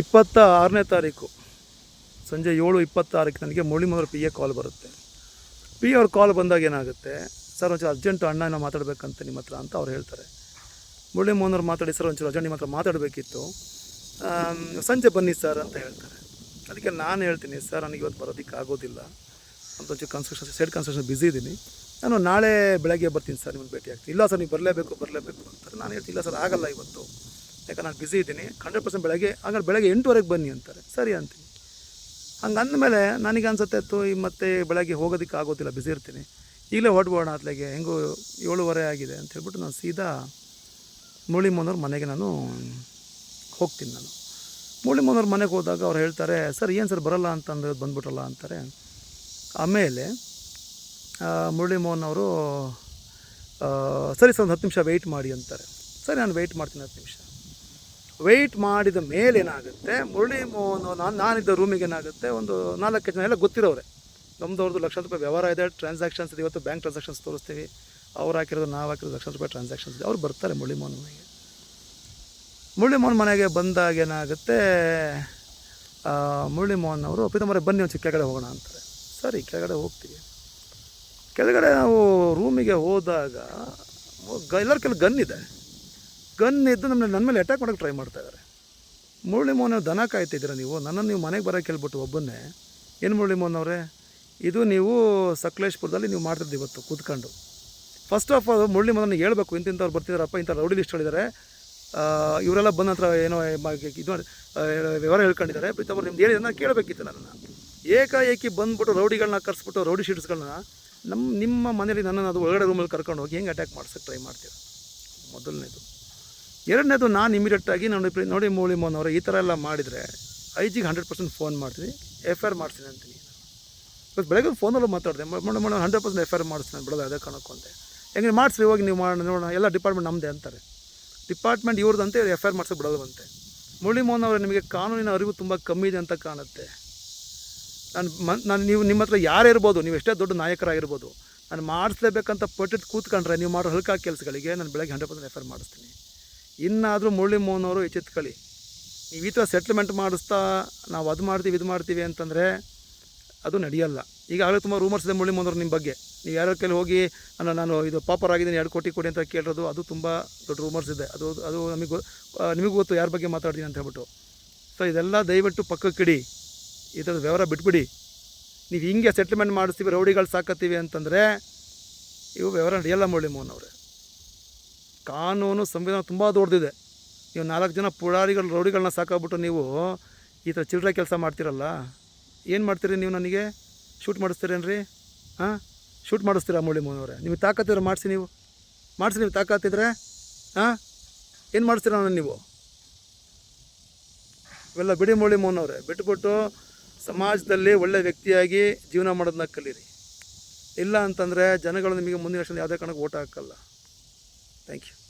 ಇಪ್ಪತ್ತ ಆರನೇ ತಾರೀಕು ಸಂಜೆ ಏಳು ಇಪ್ಪತ್ತಾರಕ್ಕೆ ನನಗೆ Murali Manohar P A call ಬರುತ್ತೆ. ಪಿ ಅವ್ರ ಕಾಲ್ ಬಂದಾಗ ಏನಾಗುತ್ತೆ? ಸರ್, ಒಂಚೂರು ಅರ್ಜೆಂಟು ಅಣ್ಣ ಏನೋ ಮಾತಾಡಬೇಕಂತ ನಿಮ್ಮ ಹತ್ರ ಅಂತ ಅವ್ರು ಹೇಳ್ತಾರೆ. ಮುರಳಿ ಮೋಹನ್ ಮಾತಾಡಿ, ಸರ್, ಒಂಚೂರು ಅರ್ಜೆಂಟ್ ನಿಮ್ಮ ಹತ್ರ ಮಾತಾಡಬೇಕಿತ್ತು. ಸಂಜೆ ಬನ್ನಿ ಸರ್ ಅಂತ ಹೇಳ್ತಾರೆ. ಅದಕ್ಕೆ ನಾನು ಹೇಳ್ತೀನಿ, ಸರ್, ನನಗೆ ಇವತ್ತು ಬರೋದಕ್ಕೆ ಆಗೋದಿಲ್ಲ. ಅಂತ ಒಂಚೂರು ಕನ್ಸ್ಟ್ರಕ್ಷನ್ ಸೈಡ್ ಕನ್ಸ್ಟ್ರಕ್ಷನ್ ಬ್ಯುಸಿ ಇದ್ದೀನಿ. ನಾನು ನಾಳೆ ಬೆಳಗ್ಗೆ ಬರ್ತೀನಿ ಸರ್ ನಿಮ್ಮನ್ನು ಭೇಟಿ ಆಗ್ತೀನಿ. ಇಲ್ಲ ಸರ್, ನೀವು ಬರಲೇಬೇಕು ಬರಲೇಬೇಕು ಅಂತಾರೆ ನಾನು ಹೇಳ್ತೀನಿ. ಇಲ್ಲ ಸರ್, ಆಗಲ್ಲ ಇವತ್ತು. ಯಾಕಂದ್ರೆ ನಾನು ಬ್ಯುಸಿ ಇದ್ದೀನಿ ಹಂಡ್ರೆಡ್ ಪರ್ಸೆಂಟ್ ಬೆಳಗ್ಗೆ, ಹಾಗಾದ್ರೆ ಬೆಳಗ್ಗೆ ಎಂಟುವರೆಗೆ ಬನ್ನಿ ಅಂತಾರೆ. ಸರಿ ಅಂತೀನಿ. ಹಂಗೆ ಅಂದಮೇಲೆ ನನಗೆ ಅನ್ಸುತ್ತೆ ತು ಈ ಮತ್ತೆ ಬೆಳಗ್ಗೆ ಹೋಗೋದಕ್ಕೆ ಆಗೋದಿಲ್ಲ ಬ್ಯುಸಿ ಇರ್ತೀನಿ. ಈಗಲೇ ಹೊರಡ್ಬೋಣ ಅತ್ಲೆಗೆ ಹೆಂಗೂ ಏಳುವರೆ ಆಗಿದೆ ಅಂತ ಹೇಳ್ಬಿಟ್ಟು ನಾನು ಸೀದಾ ಮುರಳಿ ಮೋಹನವ್ರ ಮನೆಗೆ ನಾನು ಹೋಗ್ತೀನಿ ನಾನು. ಮುರಳಿ ಮೋಹನವ್ರ ಮನೆಗೆ ಹೋದಾಗ ಅವ್ರು ಹೇಳ್ತಾರೆ, ಸರ್, ಏನು ಸರ್ ಬರಲ್ಲ ಅಂತಂದು ಬಂದ್ಬಿಟ್ರಲ್ಲ ಅಂತಾರೆ. ಆಮೇಲೆ ಮುರಳಿಮೋಹನ್ ಮುರಳಿ ಮೋಹನ್ ಅವರು ಸರಿ ಸರ್, ಒಂದು ಹತ್ತು ನಿಮಿಷ ವೆಯ್ಟ್ ಮಾಡಿ ಅಂತಾರೆ. ಸರಿ, ನಾನು ವೆಯ್ಟ್ ಮಾಡ್ತೀನಿ, ಹತ್ತು ನಿಮಿಷ. ವೆಯ್ಟ್ ಮಾಡಿದ ಮೇಲೆ ಏನಾಗುತ್ತೆ? ಮುರಳಿ ಮೋಹನ್ ನಾನು ನಾನಿದ್ದ ರೂಮಿಗೆ ಏನಾಗುತ್ತೆ? ಒಂದು ನಾಲ್ಕು ಜನ ಎಲ್ಲ ಗೊತ್ತಿರೋರೆ ನಮ್ಮದು ಅವ್ರದ್ದು ಲಕ್ಷ ರೂಪಾಯಿ ವ್ಯವಹಾರ ಇದೆ ಟ್ರಾನ್ಸಾಕ್ಷನ್ಸ್ ಇದೆ. ಇವತ್ತು ಬ್ಯಾಂಕ್ ಟ್ರಾನ್ಸಾಕ್ಷನ್ಸ್ ತೋರಿಸ್ತೀವಿ. ಅವ್ರು ಹಾಕಿರೋದು, ನಾವು ಹಾಕಿರೋದು ಲಕ್ಷ ರೂಪಾಯಿ ಟ್ರಾನ್ಸಾಕ್ಷನ್ಸ್ ಇದೆ. ಅವ್ರು ಬರ್ತಾರೆ ಮುರಳಿ ಮೋಹನ್ ಮನೆಗೆ. ಮುರಳಿ ಮೋಹನ್ ಮನೆಗೆ ಬಂದಾಗ ಏನಾಗುತ್ತೆ? ಮುರಳಿ ಮೋಹನ್ ಅವರು ಪ್ರೀತಮರೆ ಬನ್ನಿ ಒಂದು ಕೆಳಗಡೆ ಹೋಗೋಣ ಅಂತಾರೆ ಸರಿ, ಕೆಳಗಡೆ ಹೋಗ್ತೀವಿ. ಕೆಳಗಡೆ ನಾವು ರೂಮಿಗೆ ಹೋದಾಗ ಎಲ್ಲರ ಕೆಲ ಗನ್ ಇದೆ. ಗನ್ ಇದ್ದು ನಮ್ಮನ್ನ ನನ್ನ ಮೇಲೆ ಅಟ್ಯಾಕ್ ಮಾಡೋಕ್ಕೆ ಟ್ರೈ ಮಾಡ್ತಾ ಇದ್ದಾರೆ ಮುರಳಿ ಮೋಹನ್ ದನ ಕಾಯ್ತಿದ್ದೀರ ನೀವು? ನನ್ನನ್ನು ನೀವು ಮನೆಗೆ ಬರೋಕ್ಕೆ ಕೇಳ್ಬಿಟ್ಟು ಒಬ್ಬನ್ನೇ. ಏನು ಮುರಳಿ ಮೋಹನ್ ಅವರೇ? ಇದು ನೀವು ಸಕಲೇಶ್ಪುರದಲ್ಲಿ ನೀವು ಮಾಡ್ತಿದ್ದು ಇವತ್ತು, ಕೂತ್ಕೊಂಡು. First of all Murali Mohan ಹೇಳಬೇಕು, ಇಂತಿಂಥವ್ರು ಬರ್ತಿದ್ದಾರಪ್ಪ ಇಂಥ ರೌಡಿ ಲಿಸ್ಟ್ ಹೇಳಿದ್ದಾರೆ ಇವರೆಲ್ಲ ಬಂದ ನಂತರ ಏನೋ ಇದು ವಿವರ ಹೇಳ್ಕೊಂಡಿದ್ದಾರೆ. ಪ್ರೀತಮ್ಮ ನಿಮ್ದು ಹೇಳಿದ್ರೆ ನಾನು ಕೇಳಬೇಕಿತ್ತು ನನ್ನನ್ನು. ಏಕಾಏಕಿ ಬಂದ್ಬಿಟ್ಟು ರೌಡಿಗಳನ್ನ ಕರೆಸ್ಬಿಟ್ಟು ರೌಡಿ ಶೀಟ್ಸ್ಗಳನ್ನ ನಮ್ಮ ನಿಮ್ಮ ಮನೇಲಿ ನನ್ನನ್ನು ಅದು ಒಳಗಡೆ ರೂಮಲ್ಲಿ ಕರ್ಕೊಂಡು ಹೋಗಿ ಹೆಂಗೆ ಅಟ್ಯಾಕ್ ಮಾಡ್ಸೋಕ್ಕೆ ಟ್ರೈ ಮಾಡ್ತೀರ? ಮೊದಲನೇದು. ಎರಡನೇದು ನಾನು ಇಮಿಡಿಯೇಟಾಗಿ ನೋಡಿ ನೋಡಿ ಮೂಳಿ ಮೋಹನ್ ಅವರು ಈ ಥರ ಎಲ್ಲ ಮಾಡಿದರೆ ಐ ಜಿಗೆ ಹಂಡ್ರೆಡ್ ಪರ್ಸೆಂಟ್ ಫೋನ್ ಮಾಡ್ತೀನಿ ಎಫ್ ಐ ಆರ್ ಮಾಡ್ತೀನಿ ಅಂತೀನಿ. ಇವತ್ತು ಬೆಳಗ್ಗೆ ಫೋನಲ್ಲೂ ಮಾತಾಡಿದೆ madam madam hundred percent F I R ಮಾಡಿಸ್ತೀನಿ ಬಿಡೋದು ಅದೇ ಕಾರಣಕ್ಕೂ ಹೆಂಗೆ ಮಾಡಿಸ್ರಿ ಹೋಗಿ ನೀವು ಮಾಡಿ ನೋಡೋಣ, ಎಲ್ಲ ಡಿಪಾರ್ಟ್ಮೆಂಟ್ ನಮ್ಮದೇ ಅಂತಾರೆ. ಡಿಪಾರ್ಟ್ಮೆಂಟ್ ಇವ್ರದಂತೆ ಎಫ್ ಐ ಆರ್ ಮಾಡಿಸೋಕೆ ಬಿಡೋದಂತೆ ಮುರಳಿ ಮೋಹನ್ ಅವರು ನಿಮಗೆ ಕಾನೂನಿನ ಅರಿವು ತುಂಬ ಕಮ್ಮಿ ಇದೆ ಅಂತ ಕಾಣುತ್ತೆ. ನಾನು ಮ ನಾನು ನೀವು ನಿಮ್ಮ ಹತ್ರ ಯಾರು ಇರ್ಬೋದು, ನೀವು ಎಷ್ಟೇ ದೊಡ್ಡ ನಾಯಕರಾಗಿರ್ಬೋದು, ನಾನು ಮಾಡಿಸ್ಲೇಬೇಕಂತ ಪಟ್ಟಿದ್ದು ಕೂತ್ಕೊಂಡ್ರೆ ನೀವು ಮಾಡೋ ಹಲ್ಕಾ ಕೆಲಸಗಳಿಗೆ ನಾನು ಬೆಳಗ್ಗೆ hundred percent F I R ಮಾಡಿಸ್ತೀನಿ. ಇನ್ನಾದರೂ ಮುರಳಿ ಮೋಹನ್ ಅವರು ಎಚ್ಚೆತ್ಕೊಳ್ಳಿ ನೀವು ಈ ಥರ ಸೆಟ್ಲ್ಮೆಂಟ್ ಮಾಡಿಸ್ತಾ ನಾವು ಅದು ಮಾಡ್ತೀವಿ, ಇದು ಮಾಡ್ತೀವಿ ಅಂತಂದರೆ ಅದು ನಡೆಯಲ್ಲ. ಈಗಾಗಲೇ ತುಂಬ ರೂಮರ್ಸ್ ಇದೆ ಮುರಳಿ ಮೋಹನ್ ನಿಮ್ಮ ಬಗ್ಗೆ. ನೀವು ಯಾರ್ಯಾರ ಕೈಲಿ ಹೋಗಿ ನಾನು ನಾನು ಇದು ಪಾಪರ್ ಆಗಿದ್ದೀನಿ, ಎರಡು ಕೋಟಿ ಕೊಡಿ ಅಂತ ಕೇಳಿರೋದು, ಅದು ತುಂಬ ದೊಡ್ಡ ರೂಮರ್ಸ್ ಇದೆ. ಅದು ಅದು ನಮಗೆ ನಿಮಗೆ ಗೊತ್ತು ಯಾರ ಬಗ್ಗೆ ಮಾತಾಡ್ತೀನಿ ಅಂತ ಹೇಳ್ಬಿಟ್ಟು. ಸೊ ಇದೆಲ್ಲ ದಯವಿಟ್ಟು ಪಕ್ಕಕ್ಕಿಡಿ. ಈ ಥರದ ವ್ಯವಹಾರ ಬಿಟ್ಬಿಡಿ. ನೀವು ಹಿಂಗೆ ಸೆಟ್ಲ್ಮೆಂಟ್ ಮಾಡಿಸ್ತೀವಿ, ರೌಡಿಗಳು ಸಾಕತ್ತೀವಿ ಅಂತಂದರೆ ಇವು ವ್ಯವಹಾರ ನಡೆಯಲ್ಲ ಮುರಳಿ ಮೋಹನ್ ಕಾನೂನು ಸಂವಿಧಾನ ತುಂಬ ದೊಡ್ಡದಿದೆ. ನೀವು ನಾಲ್ಕು ಜನ ಪುಡಾರಿಗಳು, ರೌಡಿಗಳನ್ನ ಸಾಕಾಗ್ಬಿಟ್ಟು ನೀವು ಈ ಥರ ಚಿಲ್ಲರೆ ಕೆಲಸ ಮಾಡ್ತೀರಲ್ಲ? ಏನು ಮಾಡ್ತೀರಿ ನೀವು ನನಗೆ? ಶೂಟ್ ಮಾಡಿಸ್ತೀರೇನ್ರಿ? ಹಾಂ? ಶೂಟ್ ಮಾಡಿಸ್ತೀರಾ ಮುರಳಿ ಮೋಹನ್ ನಿಮಗೆ ತಾಕತ್ತಿದ್ರೆ ಮಾಡಿಸಿ ನೀವು. ಮಾಡಿಸಿ ನೀವು ತಾಕತ್ತಿದ್ರೆ ಹಾಂ? ಏನು ಮಾಡಿಸ್ತೀರ ನಾನು ನೀವು? ಇವೆಲ್ಲ ಬಿಡಿ ಮುರಳಿ ಮೋಹನ್ ಅವರೇ. ಬಿಟ್ಬಿಟ್ಟು ಸಮಾಜದಲ್ಲಿ ಒಳ್ಳೆ ವ್ಯಕ್ತಿಯಾಗಿ ಜೀವನ ಮಾಡೋದನ್ನ ಕಲೀರಿ. ಇಲ್ಲ ಅಂತಂದರೆ ಜನಗಳು ನಿಮಗೆ ಮುಂದಿನ ವರ್ಷ ಯಾವುದೇ ಕಾರಣಕ್ಕೆ ಓಟ್ ಹಾಕಲ್ಲ. Thank you.